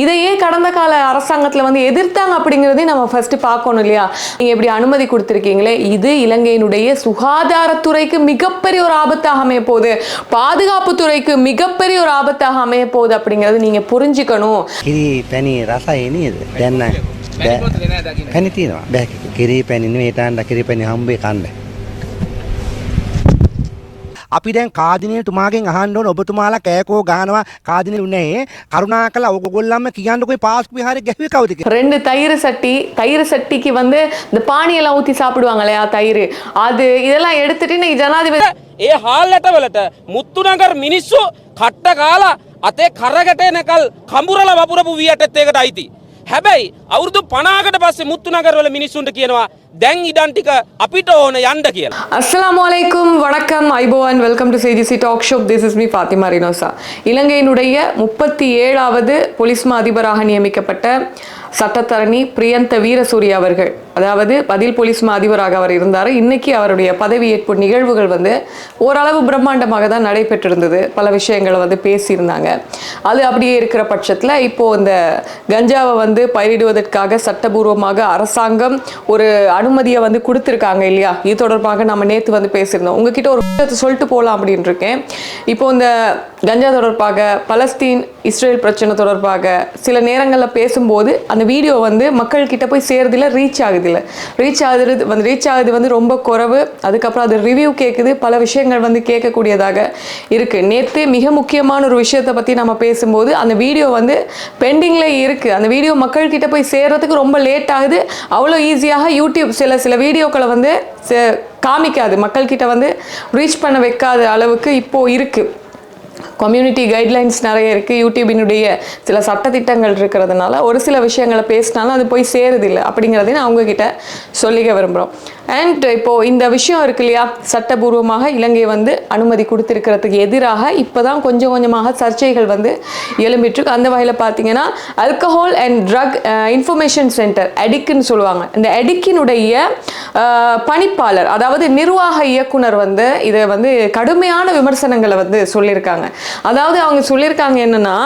இதையே கடந்த கால அரசாங்கத்தில் வந்து எதிர்த்தாங்க அப்படிங்கிறதையும் நம்ம ஃபர்ஸ்ட் பார்க்கணும் இல்லையா நீங்க இப்படி அனுமதி கொடுத்துருக்கீங்களே இது இலங்கையினுடைய சுகாதாரத்துறைக்கு மிகப்பெரிய ஒரு ஆபத்தாக அமைய போகுது பாதுகாப்புத்துறைக்கு மிகப்பெரிய ஒரு ஆபத்தாக அமைய போகுது அப்படிங்கிறது நீங்க புரிஞ்சுக்கணும் කිරි පැණි රසයි නේද දැන්න පැණි තියෙනවා බෑ කිරි පැණි නෙවෙයි ඒටන්ට කිරි පැණි හම්බේ කන්න අපි දැන් කාදිනය තුමාගෙන් අහන්න ඕන ඔබතුමාලා කෑකෝ ගහනවා කාදිනය උනේ කරුණා කළා ඔයගොල්ලන්ම කියන්නකෝ පාස්කු විහාරේ ගැහුවේ කවුද කියලා ரெண்டு தயிர் சட்டி தயிர் சட்டிக்கு வந்து இந்த பானியெல்லாம் ஊற்றி சாப்பிடுவாங்க இல்லையா தயிர் அது இதெல்லாம் எடுத்துட்டு இன்னைக்கு ஜனாதிபதி ඒ හාල්ලටවලට මුත්තුනගර මිනිස්සු කට්ට කාලා අතේ කරගටනකල් කඹුරල වපුරපු වියටත් ඒකට අයිති. හැබැයි අවුරුදු පනාකට පස්සේ මුත්තුනගරවල මිනිස්සුන්ට කියනවා දැන් ඉඩන්ටික අපිට ඕන යන්ඩ කියලා. அஸ்ஸலாமு அலைக்கும் வணக்கம் ஐபோவன் welcome to CGC talk show this is me Fathima Rinosa இலங்கையினுடைய முப்பத்தி ஏழாவது போலீஸ் மா அதிபராக நியமிக்கப்பட்ட சட்டத்தரணி பிரியந்த வீரசூரிய அவர்கள். அதாவது பதில் போலீஸ் மா அதிபராக அவர் இருந்தார். இன்னைக்கு அவருடைய பதவியேற்பு நிகழ்வுகள் வந்து ஓரளவு பிரம்மாண்டமாக தான் நடைபெற்றிருந்தது. பல விஷயங்களை வந்து பேசியிருந்தாங்க. அது அப்படியே இருக்கிற பட்சத்தில் இப்போ இந்த கஞ்சாவை வந்து பயிரிடுவதற்காக சட்டபூர்வமாக அரசாங்கம் ஒரு அனுமதியை வந்து கொடுத்துருக்காங்க இல்லையா? இது தொடர்பாக நம்ம நேற்று வந்து பேசியிருந்தோம். உங்ககிட்ட ஒரு விஷயத்தை சொல்லிட்டு போகலாம் அப்படின்னு இருக்கேன். இப்போ இந்த கஞ்சா தொடர்பாக பலஸ்தீன் இஸ்ரேல் பிரச்சனை தொடர்பாக சில நேரங்களில் பேசும்போது அந்த வீடியோ வந்து மக்கள்கிட்ட போய் சேர்றதில்ல ரீச் ஆகுதில்ல. ரீச் ஆகுது வந்து ரீச் ஆகுது வந்து ரொம்ப குறைவு. அதுக்கப்புறம் அது ரிவ்யூ கேட்குது பல விஷயங்கள் வந்து கேட்கக்கூடியதாக இருக்குது நேற்று மிக முக்கியமான ஒரு விஷயத்தை பற்றி நம்ம பேசும்போது அந்த வீடியோ வந்து பெண்டிங்கில் இருக்குது அந்த வீடியோ மக்கள்கிட்ட போய் சேர்றதுக்கு ரொம்ப லேட் ஆகுது. அவ்வளோ ஈஸியாக யூடியூப் சில சில வீடியோக்களை வந்து சே- காமிக்காது. மக்கள்கிட்ட வந்து ரீச் பண்ண வைக்காத அளவுக்கு இப்போது இருக்குது கம்யூனிட்டி கைட்லைன்ஸ் நிறைய இருக்குது யூடியூபினுடைய சில சட்டத்திட்டங்கள் இருக்கிறதுனால ஒரு சில விஷயங்களை பேசினாலும் அது போய் சேருதில்லை அப்படிங்கிறதையும் நான் அவங்கக்கிட்ட சொல்லிக்க விரும்புகிறோம் அண்ட் இப்போது இந்த விஷயம் இருக்கு இல்லையா? சட்டபூர்வமாக இலங்கை வந்து அனுமதி கொடுத்துருக்கிறதுக்கு எதிராக இப்போ தான் கொஞ்சம் கொஞ்சமாக சர்ச்சைகள் வந்து எழும்பிட்டுருக்கு. அந்த வகையில் பார்த்தீங்கன்னா alcohol and drug information centre அடிக்குன்னு சொல்லுவாங்க. இந்த அடிக்கினுடைய பணிப்பாளர் அதாவது நிர்வாக இயக்குனர் வந்து இதை வந்து கடுமையான விமர்சனங்களை வந்து சொல்லியிருக்காங்க. அதாவது அவங்க சொல்லியிருக்காங்க என்னன்னா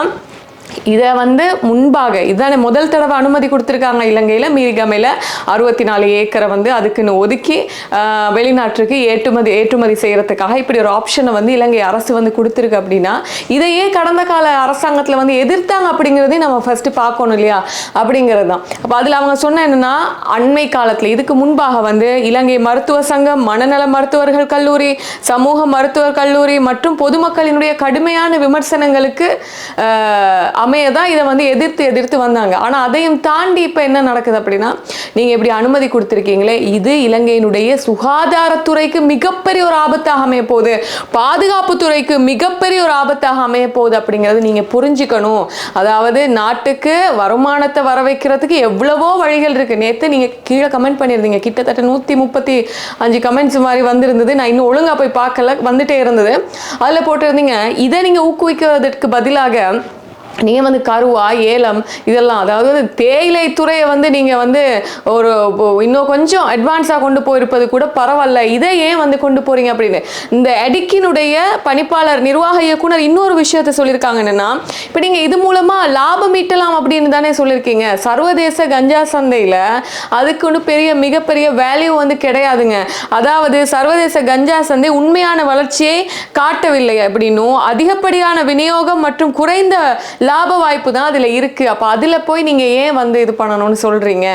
இதை வந்து முன்பாக இதான முதல் தடவை அனுமதி கொடுத்துருக்காங்க இலங்கையில் மீரிகமையில் அறுபத்தி நாலு ஏக்கரை வந்து அதுக்குன்னு ஒதுக்கி வெளிநாட்டுக்கு ஏற்றுமதி ஏற்றுமதி செய்கிறதுக்காக இப்படி ஒரு ஆப்ஷனை வந்து இலங்கை அரசு வந்து கொடுத்துருக்கு அப்படின்னா இதையே கடந்த கால அரசாங்கத்தில் வந்து எதிர்த்தாங்க அப்படிங்கிறதையும் நம்ம ஃபஸ்ட்டு பார்க்கணும் இல்லையா? அப்படிங்கிறது தான் அப்போ அதில் அவங்க சொன்ன என்னென்னா அண்மை காலத்தில் இதுக்கு முன்பாக வந்து இலங்கை மருத்துவ சங்கம் மனநல மருத்துவர்கள் கல்லூரி சமூக மருத்துவர் கல்லூரி மற்றும் பொதுமக்களினுடைய கடுமையான விமர்சனங்களுக்கு அமைய தான் இதை வந்து எதிர்த்து எதிர்த்து வந்தாங்க. ஆனால் அதையும் தாண்டி இப்போ என்ன நடக்குது அப்படின்னா நீங்கள் இப்படி அனுமதி கொடுத்துருக்கீங்களே இது இலங்கையினுடைய சுகாதாரத்துறைக்கு மிகப்பெரிய ஒரு ஆபத்தாக அமைய போகுது. பாதுகாப்புத்துறைக்கு மிகப்பெரிய ஒரு ஆபத்தாக அமைய போகுது அப்படிங்கிறது நீங்கள் புரிஞ்சுக்கணும். அதாவது நாட்டுக்கு வருமானத்தை வர வைக்கிறதுக்கு எவ்வளவோ வழிகள் இருக்குது நேற்று நீங்கள் கீழே கமெண்ட் பண்ணியிருந்தீங்க. கிட்டத்தட்ட நூற்றி முப்பத்தி அஞ்சு கமெண்ட்ஸ் மாதிரி வந்திருந்தது. நான் இன்னும் ஒழுங்காக போய் பார்க்கல வந்துட்டே இருந்தது. அதில் போட்டிருந்தீங்க இதை நீங்கள் ஊக்குவிக்கிறதுக்கு பதிலாக நீங்கள் வந்து கருவா ஏலம் இதெல்லாம் அதாவது தேயிலை துறையை வந்து நீங்கள் வந்து ஒரு இன்னும் கொஞ்சம் அட்வான்ஸாக கொண்டு போயிருப்பது கூட பரவாயில்ல. இதை ஏன் வந்து கொண்டு போகிறீங்க அப்படின்னு? இந்த அடிக்கினுடைய பணிப்பாளர் நிர்வாக இயக்குனர் இன்னொரு விஷயத்தை சொல்லியிருக்காங்க என்னென்னா இப்போ நீங்கள் இது மூலமாக லாபம் ஈட்டலாம் அப்படின்னு தானே சொல்லியிருக்கீங்க. சர்வதேச கஞ்சா சந்தையில் அதுக்கு ஒன்றும் பெரிய மிகப்பெரிய வேல்யூ வந்து கிடையாதுங்க. அதாவது சர்வதேச கஞ்சா சந்தை உண்மையான வளர்ச்சியை காட்டவில்லை அப்படின்னும் அதிகப்படியான விநியோகம் மற்றும் குறைந்த லாப வாய்ப்பு தான் அதில் இருக்குது அப்போ அதில் போய் நீங்கள் ஏன் வந்து இது பண்ணணும்னு சொல்கிறீங்க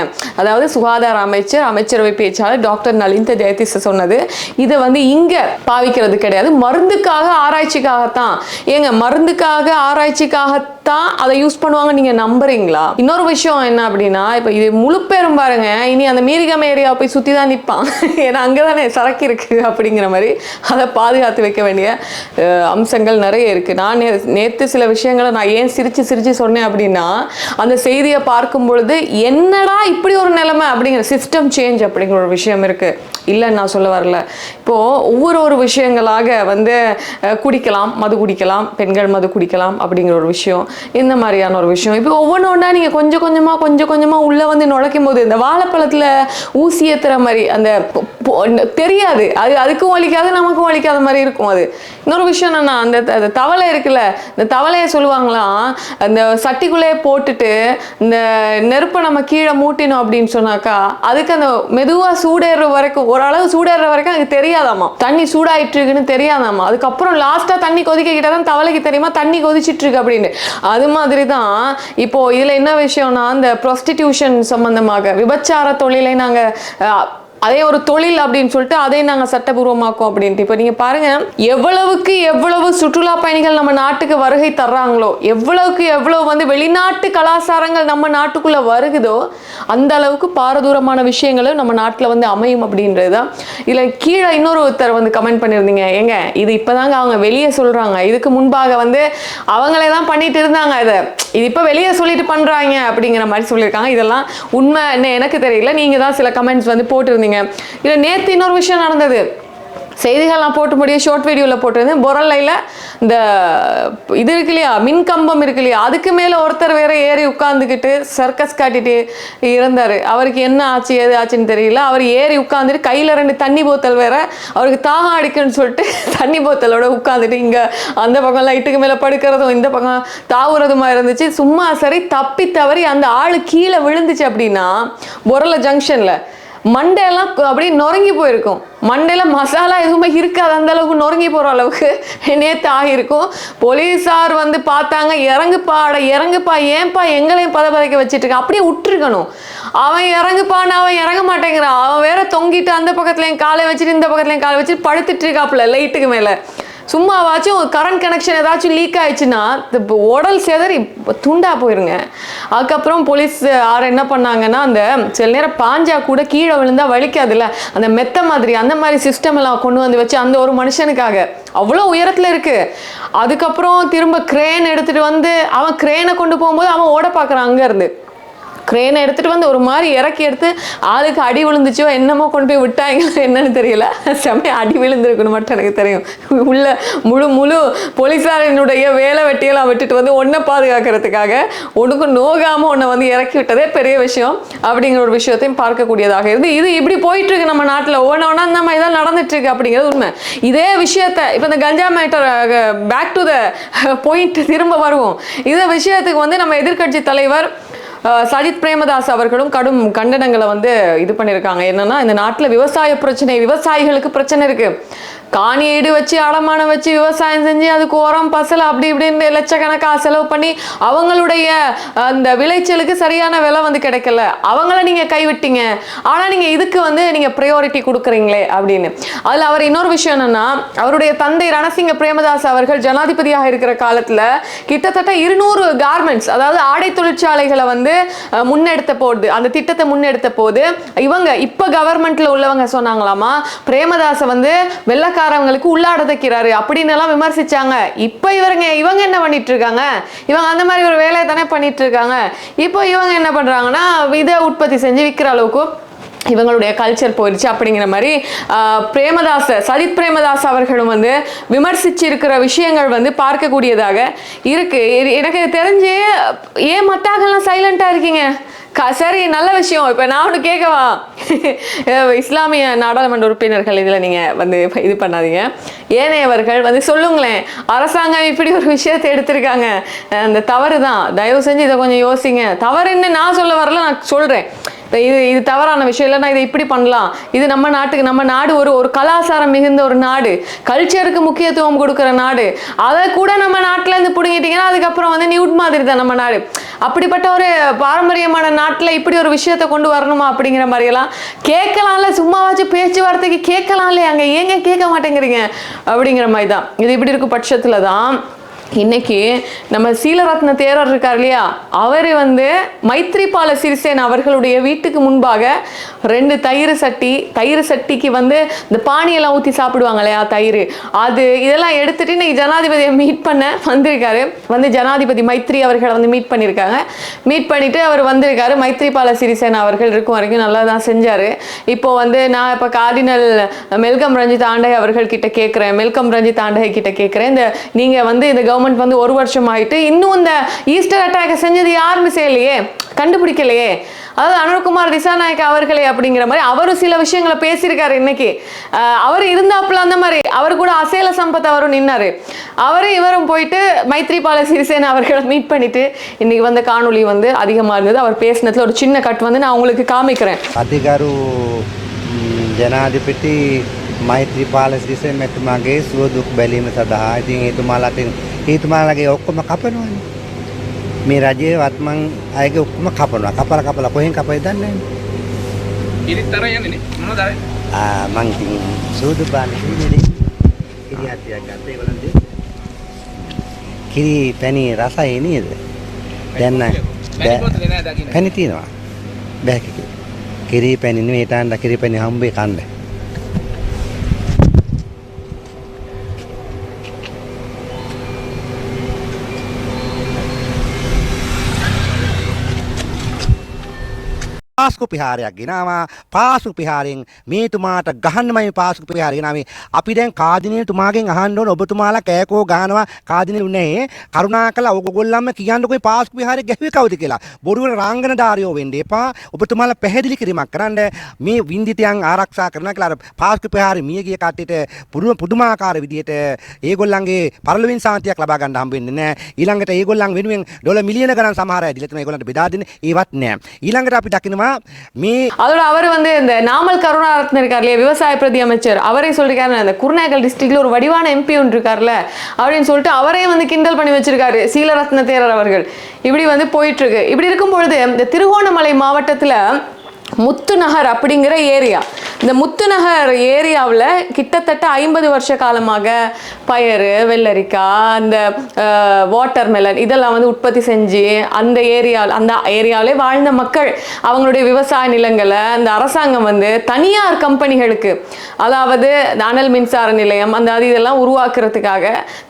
அதாவது சுகாதார அமைச்சர் அமைச்சரவை பேச்சாளர் டாக்டர் நலிந்த ஜெயதிச சொன்னது. இதை வந்து இங்கே பாவிக்கிறது கிடையாது. மருந்துக்காக ஆராய்ச்சிக்காகத்தான். ஏங்க மருந்துக்காக ஆராய்ச்சிக்காகத்தான் அதை யூஸ் பண்ணுவாங்க நீங்கள் நம்புறீங்களா? இன்னொரு விஷயம் என்ன அப்படின்னா இப்போ இது முழு பேரும் பாருங்க. இனி அந்த மீரிகம் ஏரியா போய் சுற்றி தான் நிற்பான் ஏன்னா அங்கதானே சரக்கு இருக்குது அப்படிங்கிற மாதிரி அதை பாதுகாத்து வைக்க வேண்டிய அம்சங்கள் நிறைய இருக்குது நான் நேற்று சில விஷயங்களை நான் ஏன் சிரிச்சு சிரிச்சு சொன்னேன் அப்படின்னா அந்த செய்தியை பார்க்கும் பொழுது என்னடா இப்படி ஒரு நிலைமை அப்படிங்கிற சிஸ்டம் சேஞ்ச் அப்படிங்கிற ஒரு விஷயம் இருக்கு. இல்லைன்னு நான் சொல்ல வரல. இப்போது ஒவ்வொரு ஒரு விஷயங்களாக வந்து குடிக்கலாம் மது குடிக்கலாம் பெண்கள் மது குடிக்கலாம் அப்படிங்கிற ஒரு விஷயம் இந்த மாதிரியான ஒரு விஷயம். இப்போ ஒவ்வொன்று ஒன்றா நீங்கள் கொஞ்சம் கொஞ்சமாக கொஞ்சம் கொஞ்சமாக உள்ளே வந்து நுழைக்கும் போது இந்த வாழைப்பழத்தில் ஊசி ஏற்றுற மாதிரி அந்த தெரியாது. அது அதுக்கும் வலிக்காது நமக்கும் வலிக்காத மாதிரி இருக்கும் அது. இன்னொரு விஷயம் என்னன்னா அந்த அந்த தவளை இருக்குல்ல இந்த தவளையை சொல்லுவாங்களாம் அந்த சட்டிக்குள்ளேயே போட்டுட்டு இந்த நெருப்பை நம்ம கீழே மூட்டினோம் அப்படின்னு சொன்னாக்கா அதுக்கு அந்த மெதுவாக சூடேற வரைக்கும் ஓரளவு சூடேற வரைக்கும் அது அதுக்கு தெரியாதாமா தண்ணி சூடாயிட்டு இருக்குன்னு தெரியாதாமா அதுக்கப்புறம் லாஸ்டா தண்ணி கொதிக்க கிட்ட தான் தவளைக்கு தெரியுமா? தண்ணி கொதிச்சிட்டு இருக்கு அப்படின்னு. அது மாதிரி தான் இப்போ இதுல என்ன விஷயம்னா இந்த ப்ரொஸ்டிடியூஷன் சம்பந்தமாக விபச்சார தொழிலை நாங்க அஹ், அதே ஒரு தொழில் அப்படின்னு சொல்லிட்டு அதை நாங்கள் சட்டபூர்வமாக்கும் அப்படின்ட்டு. இப்போ நீங்கள் பாருங்க எவ்வளவுக்கு எவ்வளவு சுற்றுலா பயணிகள் நம்ம நாட்டுக்கு வருகை தர்றாங்களோ எவ்வளவுக்கு எவ்வளவு வந்து வெளிநாட்டு கலாச்சாரங்கள் நம்ம நாட்டுக்குள்ளே வருகுதோ அந்த அளவுக்கு பாரதூரமான விஷயங்களும் நம்ம நாட்டில் வந்து அமையும் அப்படின்றது தான் இதில் கீழே இன்னொரு ஒருத்தர் வந்து கமெண்ட் பண்ணியிருந்தீங்க. ஏங்க இது இப்போதாங்க அவங்க வெளியே சொல்கிறாங்க இதுக்கு முன்பாக வந்து அவங்களே தான் பண்ணிட்டு இருந்தாங்க இதை. இது இப்போ வெளியே சொல்லிட்டு பண்ணுறாங்க அப்படிங்கிற மாதிரி சொல்லியிருக்காங்க. இதெல்லாம் உண்மை என்ன எனக்கு தெரியல. நீங்கள் தான் சில கமெண்ட்ஸ் வந்து போட்டிருந்தீங்க. இல்லை நேற்று இன்னொரு விஷயம் நடந்தது. செய்திகள்லாம் போட்டு முடிய ஷார்ட் வீடியோவில் போட்டிருந்தேன். பொரலையில் இந்த இது இருக்கு இல்லையா மின் கம்பம் இருக்கு இல்லையா அதுக்கு மேலே ஒருத்தர் வேற ஏறி உட்காந்துக்கிட்டு சர்க்கஸ் காட்டிட்டு இருந்தார். அவருக்கு என்ன ஆச்சு எது ஆச்சுன்னு தெரியல. அவர் ஏறி உட்காந்துட்டு கையில் ரெண்டு தண்ணி போத்தல் வேற அவருக்கு தாகம் அடிக்குன்னு சொல்லிட்டு தண்ணி போத்தலோட உட்காந்துட்டு இங்கே அந்த பக்கம் லைட்டுக்கு மேலே படுக்கிறதும் இந்த பக்கம் தாவுறதுமா இருந்துச்சு. சும்மா சரி தப்பி தவறி அந்த ஆள் கீழே விழுந்துச்சு அப்படின்னா பொரலை ஜங்ஷனில் மண்டையெல்லாம் அப்படியே நொறுங்கி போயிருக்கும். மண்டையில் மசாலா எதுவுமே இருக்காது. அந்த அளவுக்கு நொறுங்கி போகிற அளவுக்கு நேற்று ஆகியிருக்கும். போலீஸார் வந்து பார்த்தாங்க. இறங்குப்பா அட இறங்குப்பா ஏன்பா எங்களையும் பத பதைக்க இருக்க அப்படியே விட்டுருக்கணும் அவன் இறங்குப்பான்னு அவன் இறங்க மாட்டேங்கிறான். அவன் வேற தொங்கிட்டு அந்த பக்கத்துலயும் காலை வச்சுட்டு இந்த பக்கத்துலேயும் காலை வச்சுட்டு படுத்துட்டு இருக்காப்புல லைட்டுக்கு மேலே. சும்மாவாச்சும் கரண்ட் கனெக்ஷன் ஏதாச்சும் லீக் ஆயிடுச்சுன்னா இந்த உடல் சேதறி துண்டா போயிருங்க. அதுக்கப்புறம் போலீஸ் ஆர் என்ன பண்ணாங்கன்னா அந்த சில நேரம் பாஞ்சா கூட கீழே விழுந்தா வலிக்காதுல்ல? அந்த மெத்த மாதிரி அந்த மாதிரி சிஸ்டம் எல்லாம் கொண்டு வந்து வச்சு அந்த ஒரு மனுஷனுக்காக. அவ்வளோ உயரத்தில் இருக்கு. அதுக்கப்புறம் திரும்ப கிரேன் எடுத்துட்டு வந்து அவன் கிரேனை கொண்டு போகும்போது அவன் ஓட பார்க்குறான் அங்கேருந்து. கிரேனை எடுத்துட்டு வந்து ஒரு மாதிரி இறக்கி எடுத்து ஆளுக்கு அடி விழுந்துச்சோ என்னமோ கொண்டு போய் விட்டாங்களோ என்னன்னு தெரியல. செம்மையா அடி விழுந்திருக்குன்னு மட்டும் எனக்கு தெரியும். உள்ள முழு முழு போலீஸாரனுடைய வேலை வெட்டியெல்லாம் விட்டுட்டு வந்து ஒன்றை பாதுகாக்கிறதுக்காக உனக்கு நோகாம உன்னை வந்து இறக்கி விட்டதே பெரிய விஷயம். அப்படிங்கிற ஒரு விஷயத்தையும் பார்க்கக்கூடியதாக இருந்து இது இப்படி போயிட்டு இருக்கு நம்ம நாட்டில். ஒன்று ஒன்றா இந்த மாதிரி தான் நடந்துட்டு இருக்கு அப்படிங்கிறது உண்மை. இதே விஷயத்த இப்போ இந்த கஞ்சா matter back to the point திரும்ப வருவோம். இந்த விஷயத்துக்கு வந்து நம்ம எதிர்க்கட்சி தலைவர் சஜித் பிரேமதாஸ் அவர்களும் கடும் கண்டனங்களை வந்து இது பண்ணியிருக்காங்க. என்னன்னா இந்த நாட்டில் விவசாய பிரச்சனை விவசாயிகளுக்கு பிரச்சனை இருக்கு. காணியீடு வச்சு அடமானம் வச்சு விவசாயம் செஞ்சு அதுக்கு உரம் பசல் அப்படி இப்படின்னு லட்சக்கணக்காக செலவு பண்ணி அவங்களுடைய அந்த விளைச்சலுக்கு சரியான விலை வந்து கிடைக்கல. அவங்கள நீங்கள் கைவிட்டீங்க. ஆனால் நீங்கள் இதுக்கு வந்து நீங்கள் ப்ரையாரிட்டி கொடுக்குறீங்களே அப்படின்னு. அதில் அவர் இன்னொரு விஷயம் என்னென்னா அவருடைய தந்தை ரணசிங்க பிரேமதாஸ் அவர்கள் ஜனாதிபதியாக இருக்கிற காலத்தில் கிட்டத்தட்ட இருநூறு கார்மெண்ட்ஸ் அதாவது ஆடை தொழிற்சாலைகளை வந்து முன்னெடுத்த போது அந்த திட்டத்தை முன்னெடுத்த போது இவங்க இப்போ கவர்மெண்ட்டில் உள்ளவங்க சொன்னாங்களாமா பிரேமதாஸை வந்து வெள்ளக்காரவங்களுக்கு உள்ளாட தைக்கிறாரு. அப்படின்னு எல்லாம் விமர்சிச்சாங்க. இப்போ இவருங்க இவங்க என்ன பண்ணிட்டு இருக்காங்க இவங்க அந்த மாதிரி ஒரு வேலையை தானே பண்ணிட்டு இருக்காங்க இப்போ இவங்க என்ன பண்றாங்கன்னா இதை உற்பத்தி செஞ்சு விற்கிற அளவுக்கு இவங்களுடைய கல்ச்சர் போயிடுச்சு அப்படிங்கிற மாதிரி ஆஹ், பிரேமதாச சஜித் பிரேமதாஸ் அவர்களும் வந்து விமர்சிச்சு இருக்கிற விஷயங்கள் வந்து பார்க்கக்கூடியதாக இருக்கு. எனக்கு தெரிஞ்சு ஏன் மத்தாக்கள்லாம் சைலண்டா இருக்கீங்க? சரி நல்ல விஷயம். இப்போ நான் ஒன்று கேட்கவா இஸ்லாமிய நாடாளுமன்ற உறுப்பினர்கள் இதில் நீங்கள் வந்து இது பண்ணாதீங்க. ஏனையவர்கள் வந்து சொல்லுங்களேன். அரசாங்கம் இப்படி ஒரு விஷயத்தை எடுத்திருக்காங்க. அந்த தவறு தான். தயவு செஞ்சு இதை கொஞ்சம் யோசிங்க. தவறுன்னு நான் சொல்ல வரல நான் சொல்கிறேன் இது இது தவறான விஷயம். இல்லை நான் இதை இப்படி பண்ணலாம். இது நம்ம நாட்டுக்கு நம்ம நாடு ஒரு ஒரு கலாச்சாரம் மிகுந்த ஒரு நாடு. கல்ச்சருக்கு முக்கியத்துவம் கொடுக்குற நாடு. அதை கூட நம்ம நாட்டில் இருந்து பிடுங்கிட்டீங்கன்னா அதுக்கப்புறம் வந்து நியூட் மாதிரி தான் நம்ம நாடு. அப்படிப்பட்ட ஒரு பாரம்பரியமான நாட்டில் இப்படி ஒரு விஷயத்தை கொண்டு வரணுமா அப்படிங்கிற மாதிரியெல்லாம் கேட்கலாம்ல. சும்மாவாச்சும் பேச்சுவார்த்தைக்கு கேட்கலாம்ல. அங்கே ஏங்க கேட்க மாட்டேங்கிறீங்க? அப்படிங்கிற மாதிரி தான் இது இப்படி இருக்கும் பட்சத்தில் தான் இன்னைக்கு நம்ம சீலரத்ன தேரர் இருக்கார் இல்லையா? அவர் வந்து மைத்ரிபால சிறிசேன் அவர்களுடைய வீட்டுக்கு முன்பாக ரெண்டு தயிர் சட்டி தயிர் சட்டிக்கு வந்து இந்த பானியெல்லாம் ஊற்றி சாப்பிடுவாங்க இல்லையா தயிர். அது இதெல்லாம் எடுத்துட்டு இன்னைக்கு ஜனாதிபதியை மீட் பண்ண வந்திருக்காரு. வந்து ஜனாதிபதி மைத்ரி அவர்களை வந்து மீட் பண்ணியிருக்காங்க மீட் பண்ணிட்டு அவர் வந்திருக்காரு. மைத்ரிபால சிறிசேன அவர்கள் இருக்கும் வரைக்கும் நல்லா தான் செஞ்சார். இப்போ வந்து நான் இப்போ கார்டினல் மெல்கம் ரஞ்சித் ஆண்டை அவர்கள் கிட்ட கேட்குறேன் மெல்கம் ரஞ்சித் ஆண்டை கிட்ட கேட்குறேன் இந்த நீங்கள் வந்து இந்த கவர்மெண்ட் வந்து ஒரு வருஷம் ஆயிட்டு இன்னும் இந்த ஈஸ்டர் அட்டாக்கை செஞ்சது யாருமே செய்யலையே கண்டுபிடிக்கலையே அதாவது அனுர்குமார் திசாநாயக் அவர்களே அப்படிங்கிற மாதிரி அவரும் சில விஷயங்களை பேசியிருக்காரு இன்னைக்கு அஹ் அவர் இருந்தாப்புல அந்த மாதிரி அவர் கூட அசேல சம்பத் அவரும் நின்னாரு அவரும் இவரும் போயிட்டு மைத்ரிபால சிறிசேன அவர்களை மீட் பண்ணிட்டு இன்னைக்கு வந்த காணொளி வந்து அதிகமா இருந்தது அவர் பேசினதுல ஒரு சின்ன கட் வந்து நான் உங்களுக்கு காமிக்கிறேன் අධිකරු ම්, ජනාධිපති මෛත්‍රීපාල සිරිසෙන් මැතිතුමාගේ සුවදුක් බැලීම සඳහා ඉතින් ඒතුමාලාට ඒතුමාලගේ ඔක්කොම කපනවනේ. මේ රජයේ වත්මන් අයගේ ඔක්කොම කපනවා. කපල කපල කොහෙන් කපයි දන්නේ නැහැ. ඉරිත් අර යන්නේ මොනවද අර ආ මං ඉතින් සූදු පාන කිරිනේ කිරි හතියක් ගත්තා ඒගොල්ලන් දෙ. කිරි පැණි රසයි නේද? දැන් නම් පැණි නෑ තියෙනවා. බෑක කිරි. පැණි නෙවෙයි ඊටාන්ට කිරි පැණි හම්බේ කන්න. පාස්කු පිහාරයක් ගෙනවා. පාසු පිහාරෙන් මේතුමාට ගහන්නමයි පාසු පිහාර ගෙනාවේ. අපි දැන් කාදිනේ තුමාගෙන් අහන්න ඕන ඔබතුමාලා කෑකෝ ගහනවා කාදිනේ උනේ කරුණාකරලා ඔයගොල්ලන්ම කියන්නකෝ පාස්කු පිහාරේ ගැහුවේ කවුද කියලා. බොරුවල රාංගනදාරියෝ වෙන්න එපා. ඔබතුමාලා පැහැදිලි කිරීමක් කරන්න. මේ වින්දිතයන් ආරක්ෂා කරනවා කියලා අර පාස්කු පිහාරේ මිය ගිය කට්ටියට පුදුම පුදුමාකාර විදියට ඒගොල්ලන්ගේ පරලොවින් සාන්තියක් ලබා ගන්න හම්බ වෙන්නේ නැහැ. ඊළඟට ඒගොල්ලන් වෙනුවෙන් ඩොලර් මිලියන ගණන් සමහර අය දීලා තියෙනවා. ඒගොල්ලන්ට බෙදා දෙන්නේ ඒවත් නැහැ. ඊළඟට අපි දකිනවා மீ அதோட அவர் வந்து இந்த நாமல் கருணாரத்ன இருக்கார் இல்லையா விவசாய பிரதி அமைச்சர். அவரே சொல்லியிருக்காரு அந்த குருநாகல் டிஸ்ட்ரிக்ட்ல ஒரு வடிவான எம்பி ஒன்று இருக்கார்ல அப்படின்னு சொல்லிட்டு அவரே வந்து கிண்டல் பண்ணி வச்சிருக்காரு சீலரத்ன தேரர் அவர்கள். இப்படி வந்து போயிட்டு இருக்கு. இப்படி இருக்கும் பொழுது இந்த திருகோணமலை மாவட்டத்துல முத்துநகர் அப்படிங்கிற ஏரியா. இந்த முத்துநகர் ஏரியாவில் கிட்டத்தட்ட ஐம்பது வருஷ காலமாக பயறு வெள்ளரிக்காய் அந்த வாட்டர் மெலன் இதெல்லாம் வந்து உற்பத்தி செஞ்சு அந்த ஏரியாவில் அந்த ஏரியாவிலே வாழ்ந்த மக்கள். அவங்களுடைய விவசாய நிலங்களை அந்த அரசாங்கம் வந்து தனியார் கம்பெனிகளுக்கு அதாவது அனல் மின்சார நிலையம் அந்த அது இதெல்லாம் உருவாக்குறதுக்காக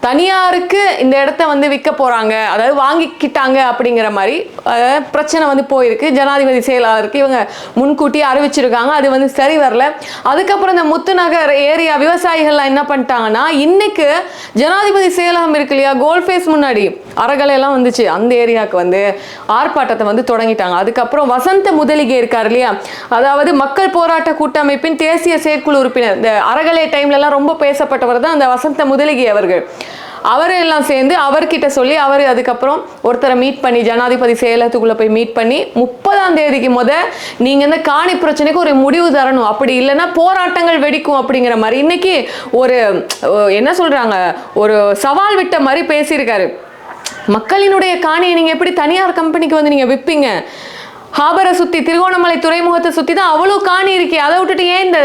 தனியாருக்கு இந்த இடத்த வந்து விற்க போகிறாங்க அதாவது வாங்கிக்கிட்டாங்க அப்படிங்கிற மாதிரி பிரச்சனை வந்து போயிருக்கு. ஜனாதிபதி செயலாளருக்கு இவங்க முன்கூட்டியே அறிவிச்சிருக்காங்க. அது வந்து சரி வரல. அதுக்கப்புறம் இந்த முத்துநகர் ஏரியா விவசாயிகள்லாம் என்ன பண்ணிட்டாங்கன்னா இன்னைக்கு ஜனாதிபதி செயலகம் இருக்கு இல்லையா கோல்ஃபேஸ் முன்னாடி அறகலையெல்லாம் வந்துச்சு. அந்த ஏரியாவுக்கு வந்து ஆர்ப்பாட்டத்தை வந்து தொடங்கிட்டாங்க. அதுக்கப்புறம் வசந்த முதலிகை இருக்கார் இல்லையா அதாவது மக்கள் போராட்ட கூட்டமைப்பின் தேசிய செயற்குழு உறுப்பினர். இந்த அறகலை டைம்லலாம் ரொம்ப பேசப்பட்டவர் தான் அந்த வசந்த முதலிகை அவர்கள். அவரெல்லாம் சேர்ந்து அவர்கிட்ட சொல்லி அவர் அதுக்கப்புறம் ஒருத்தரை மீட் பண்ணி ஜனாதிபதி செயலகத்துக்குள்ள போய் மீட் பண்ணி முப்பதாம் தேதிக்கு முத நீங்க இந்த காணி பிரச்சனைக்கு ஒரு முடிவு தரணும். அப்படி இல்லைன்னா போராட்டங்கள் வெடிக்கும் அப்படிங்கிற மாதிரி. இன்னைக்கு ஒரு என்ன சொல்றாங்க ஒரு சவால் விட்ட மாதிரி பேசியிருக்காரு. மக்களினுடைய காணியை நீங்க எப்படி தனியார் கம்பெனிக்கு வந்து நீங்க விற்பீங்க ஹாபரை சுத்தி திருகோணமலை துறைமுகத்தை சுத்தி தான் அவ்வளோ காணி இருக்கே அதை விட்டுட்டு ஏன் இந்த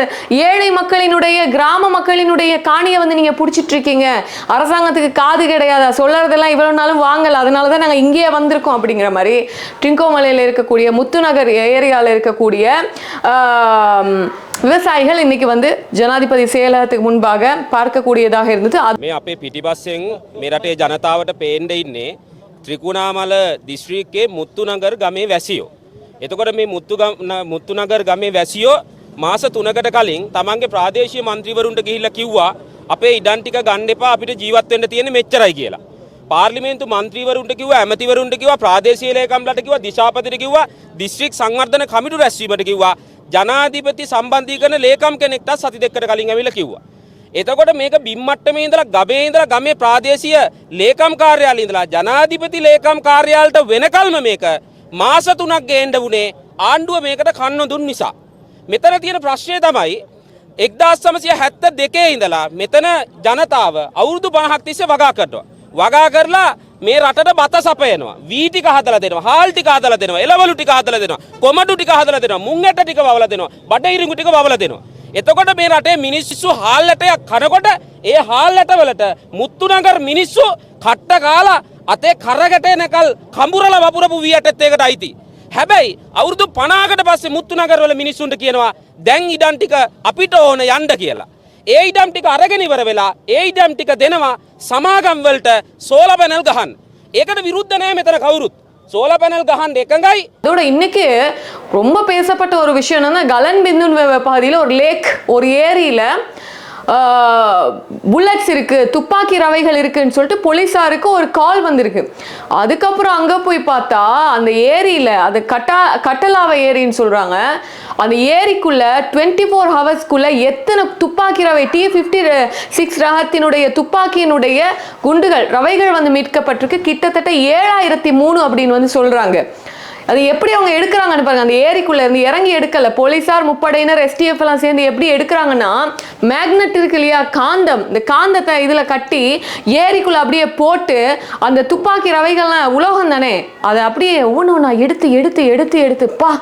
ஏழை மக்களினுடைய கிராம மக்களினுடைய காணியை வந்து நீங்க பிடிச்சிட்டு இருக்கீங்க அரசாங்கத்துக்கு காது கிடையாதா சொல்லறதெல்லாம் இவ்வளவு நாளும் வாங்கல அதனால தான் நாங்க இங்கேயே வந்திருக்கோம் அப்படிங்கிற மாதிரி டிங்கோமலையில் இருக்கக்கூடிய முத்துநகர் ஏரியாவில் இருக்கக்கூடிய ஆம், விவசாயிகள் இன்னைக்கு வந்து ஜனாதிபதி செயலகத்துக்கு முன்பாக பார்க்கக்கூடியதாக இருந்தது அது මේ අපේ පිටිපස්සෙන් මේ රටේ ජනතාවට පේන්ඩ ඉන්නේ ත්‍රිකුණාමල දිස්ත්‍රීක්කේ මුත්තුනගර් ගමේ වැසියෝ. එතකොට මේ මුත්තුනගර් ගමේ වැසියෝ මාස තුනකට කලින් තමන්ගේ ප්‍රාදේශය මන්ත්‍රීවරුන්ට ගිහිල්ල කිව්වා අපේ ඉඩන්ටික ගණ්ඩපා අපිට ජීවත්වෙන්ට තියෙන මෙච්චරයි කියලා. පාර්ලිමේන්තු මන්ත්‍රීවරුන්ට කිව ඇමතිවරුන්ට කිව ප්‍රාදේශීලයකම්ලට කිව දිශාපතිට කිව දිස්ත්‍රික් සංවර්ධන කමිටු රැස්වීමට කිව්වා ජනාධිපති සම්බන්ධීකන ලේකම් කෙනෙක්ට සති දෙකට කලින් ඇවිල කිව්වා. එතකොට මේක බිම්මට්ටමේ ඉඳලා ගමේ ඉඳලා ගමේ ප්‍රාදේශීය ලේකම් කාර්යාලය ඉඳලා ජනාධිපති ලේකම් කාර්යාලයට වෙනකල්ම මේක මාස තුනක් ගේන්න වුණේ ආණ්ඩුව මේකට කන්න දුන් නිසා. මෙතන තියෙන ප්‍රශ්නය තමයි එක්දස් සමසය හැත්ත දෙකේ ඉඳලා මෙතන ජනතාව අවුරුදු පණහක් තිස්සේ වගා කරනවා. වගා කරලා මේ රටට බත සපයනවා වීටික හදල දෙනවා හාල්ටි හදල දෙනවා එලවලු ටික හදල දෙනවා කොමඩු ටික හදල දෙනවා මුං ඇට ටික වල දෙනවා බඩ ඉරිඟු ටික වල දෙනවා. එතකොට මේ රටේ මිනිස්සු හාල්ලටයක් කනකොට ඒ හාල්ලටවලට මුත්තුනගර් මිනිස්සු කට්ට කාලා අතේ කරගටනකල් කඹුරල වපුරපු වී ඇටත් ඒකට අයිති. හැබැයි අවුරුදු පනාකට පස්සේ මුත්තුනගරවල මිනිස්සුන්ට කියනවා දැන් ඉඩන් ටික අපිට ඕන යන්න කියලා. ඒ ඉඩම් ටික අරගෙන ඉවර වෙලා ඒ ඉඩම් ටික දෙනවා සමාගම් වලට සෝල පැනල් ගහන්න. ඒකට විරුද්ධ නෑ මෙතන කවුරුත්. சோல பேனல் கஹான் එකඟයි அதோட இன்னைக்கு ரொம்ப பேசப்பட்ட ஒரு விஷயம் என்னன்னா கலன் பிந்துன் பகுதியில் ஒரு லேக் ஒரு ஏரியில புல்லட்ஸ் இருக்குது துப்பாக்கி ரவைகள் இருக்குன்னு சொல்லிட்டு போலீஸாருக்கு ஒரு கால் வந்திருக்கு. அதுக்கப்புறம் அங்கே போய் பார்த்தா அந்த ஏரியில் அது கட்டா கட்டலாவை ஏரின்னு சொல்கிறாங்க அந்த ஏரிக்குள்ள டுவெண்ட்டி ஃபோர் ஹவர்ஸ்க்குள்ள எத்தனை துப்பாக்கி ரவை டி ஃபிஃப்டி சிக்ஸ் ரகத்தினுடைய துப்பாக்கியினுடைய குண்டுகள் ரவைகள் வந்து மீட்கப்பட்டிருக்கு. கிட்டத்தட்ட ஏழாயிரத்தி மூணு அப்படின்னு வந்து சொல்கிறாங்க அது எப்படி அவங்க எடுக்கிறாங்கன்னு பாருங்க. அந்த ஏரிக்குள்ள இருந்து இறங்கி எடுக்கல. போலீசார் முப்படையினர் எஸ்டிஎஃப் எல்லாம் சேர்ந்து எப்படி எடுக்கிறாங்கன்னா மேக்னெட் இருக்கு இல்லையா காந்தம். இந்த காந்தத்தை இதுல கட்டி ஏரிக்குள்ள அப்படியே போட்டு அந்த துப்பாக்கி ரவைகள்லாம் உலோகம் தானே. அதை அப்படியே ஒவ்வொன்று ஒன்றா எடுத்து எடுத்து எடுத்து எடுத்துப்பா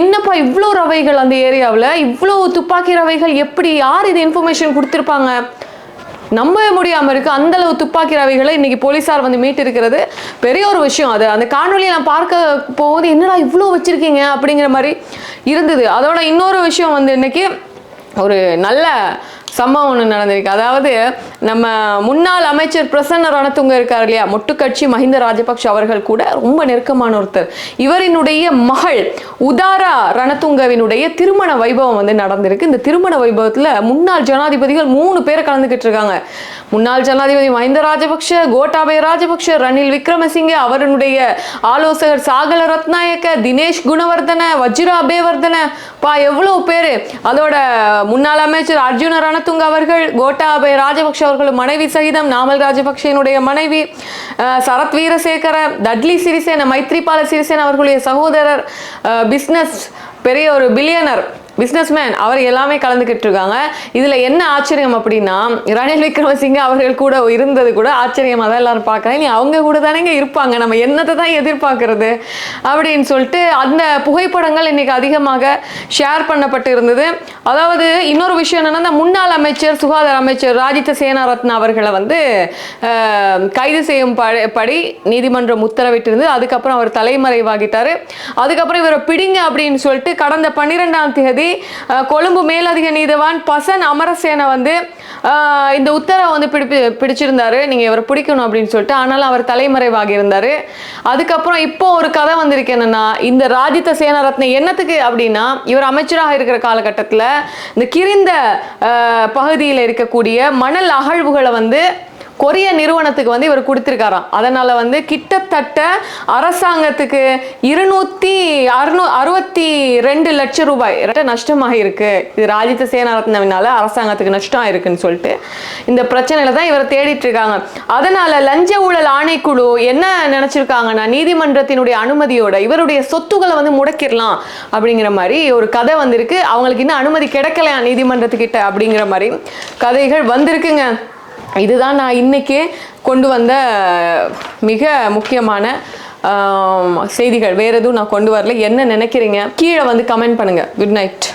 என்னப்பா இவ்வளோ ரவைகள் அந்த ஏரியாவில்? இவ்வளோ துப்பாக்கி ரவைகள் எப்படி யார் இது இன்ஃபர்மேஷன் கொடுத்துருப்பாங்க? நம்பவே முடியாமல் இருக்குது அந்தளவு துப்பாக்கி ரவைகளை இன்னைக்கு போலீஸார் வந்து மீட்டிருக்கிறது. பெரிய ஒரு விஷயம் அது. அந்த காணொலியை நான் பார்க்க போகும்போது என்னடா இவ்வளோ வச்சுருக்கீங்க? அப்படிங்கிற மாதிரி இருந்தது. அதோட இன்னொரு விஷயம் வந்து இன்னைக்கு ஒரு நல்ல சம்பவம் ஒன்று நடந்திருக்கு. அதாவது நம்ம முன்னாள் அமைச்சர் பிரசன்ன ரணத்துங்க இருக்கார் இல்லையா? மொட்டுக்கட்சி மஹிந்த ராஜபக்ஷ அவர்கள் கூட ரொம்ப நெருக்கமான ஒருத்தர். இவரினுடைய மகள் உதாரா ரணத்துங்கவினுடைய திருமண வைபவம் வந்து நடந்திருக்கு. இந்த திருமண வைபவத்தில் முன்னாள் ஜனாதிபதிகள் மூணு பேர் கலந்துக்கிட்டு இருக்காங்க. முன்னாள் ஜனாதிபதி மஹிந்த ராஜபக்ஷ கோட்டாபய ராஜபக்ஷ ரணில் விக்ரமசிங்க அவருடைய ஆலோசகர் சாகல ரத்நாயக்க தினேஷ் குணவர்தன வஜ்ரா அபேவர்தன பா எவ்வளோ பேர்? அதோட முன்னாள் அமைச்சர் அர்ஜுன ரணதுங்க அவர்கள் கோட்டாபய ராஜபக்ஷ அவர்கள் மனைவி சகிதம் நாமல் ராஜபக்சேனுடைய மனைவி சரத் வீரசேகர தட்லி சிறிசேன மைத்ரிபால சிறிசேன அவர்களுடைய சகோதரர் பிஸ்னஸ் பெரிய ஒரு பில்லியனர் பிஸ்னஸ்மேன் அவர் எல்லாமே கலந்துக்கிட்டு இருக்காங்க இதில் என்ன ஆச்சரியம் அப்படின்னா ரணில் விக்ரமசிங்க அவர்கள் கூட இருந்தது கூட ஆச்சரியமாக தான் எல்லாரும் பார்க்குறேன். நீ அவங்க கூட தானேங்க இருப்பாங்க. நம்ம என்னத்தை தான் எதிர்பார்க்கறது? அப்படின்னு சொல்லிட்டு அந்த புகைப்படங்கள் இன்னைக்கு அதிகமாக ஷேர் பண்ணப்பட்டு இருந்தது. அதாவது இன்னொரு விஷயம் என்னன்னா இந்த முன்னாள் அமைச்சர் சுகாதார அமைச்சர் ராஜித சேனாரத்ன அவர்களை வந்து கைது செய்யும் படி நீதிமன்றம் உத்தரவிட்டிருந்து அதுக்கப்புறம் அவர் தலைமறைவாகிட்டாரு. அதுக்கப்புறம் இவரை பிடிங்க அப்படின்னு சொல்லிட்டு கடந்த பன்னிரெண்டாம் தேதி அஹ், கொழும்பு மேலதிக நீதிவான் பசன் அமரசேன வந்து இந்த உத்தரவை வந்து பிடிப்பி பிடிச்சிருந்தாரு. நீங்கள் இவரை பிடிக்கணும் அப்படின்னு சொல்லிட்டு ஆனாலும் அவர் தலைமறைவாகி இருந்தாரு. அதுக்கப்புறம் இப்போ ஒரு கதை வந்திருக்கு என்னன்னா இந்த ராஜித சேனாரத்ன என்னத்துக்கு அப்படின்னா இவர் அமைச்சராக இருக்கிற காலகட்டத்தில் இந்த கிரிந்த பகுதியில் இருக்கக்கூடிய மணல் அகழ்வுகளை வந்து கொரிய நிறுவனத்துக்கு வந்து இவர் கொடுத்துருக்காராம். அதனால் வந்து கிட்டத்தட்ட அரசாங்கத்துக்கு இருநூற்றி அறுநூ அறுபத்தி ரெண்டு லட்சம் ரூபாய் ரெட்ட நஷ்டமாக இருக்கு இது ராஜித சேனாரத்னவினால அரசாங்கத்துக்கு நஷ்டம் ஆயிருக்குன்னு சொல்லிட்டு இந்த பிரச்சனையில தான் இவரை தேடிட்டு இருக்காங்க அதனால் லஞ்ச ஊழல் ஆணைக்குழு என்ன நினச்சிருக்காங்கன்னா நீதிமன்றத்தினுடைய அனுமதியோட இவருடைய சொத்துக்களை வந்து முடக்கிடலாம் அப்படிங்கிற மாதிரி ஒரு கதை வந்திருக்கு. அவங்களுக்கு இன்னும் அனுமதி கிடைக்கலையா நீதிமன்றத்துக்கிட்ட அப்படிங்கிற மாதிரி கதைகள் வந்திருக்குங்க. இதுதான் நான் இன்றைக்கே கொண்டு வந்த மிக முக்கியமான செய்திகள். வேறு எதுவும் நான் கொண்டு வரல. என்ன நினைக்கிறீங்க? கீழே வந்து கமெண்ட் பண்ணுங்கள் குட் நைட்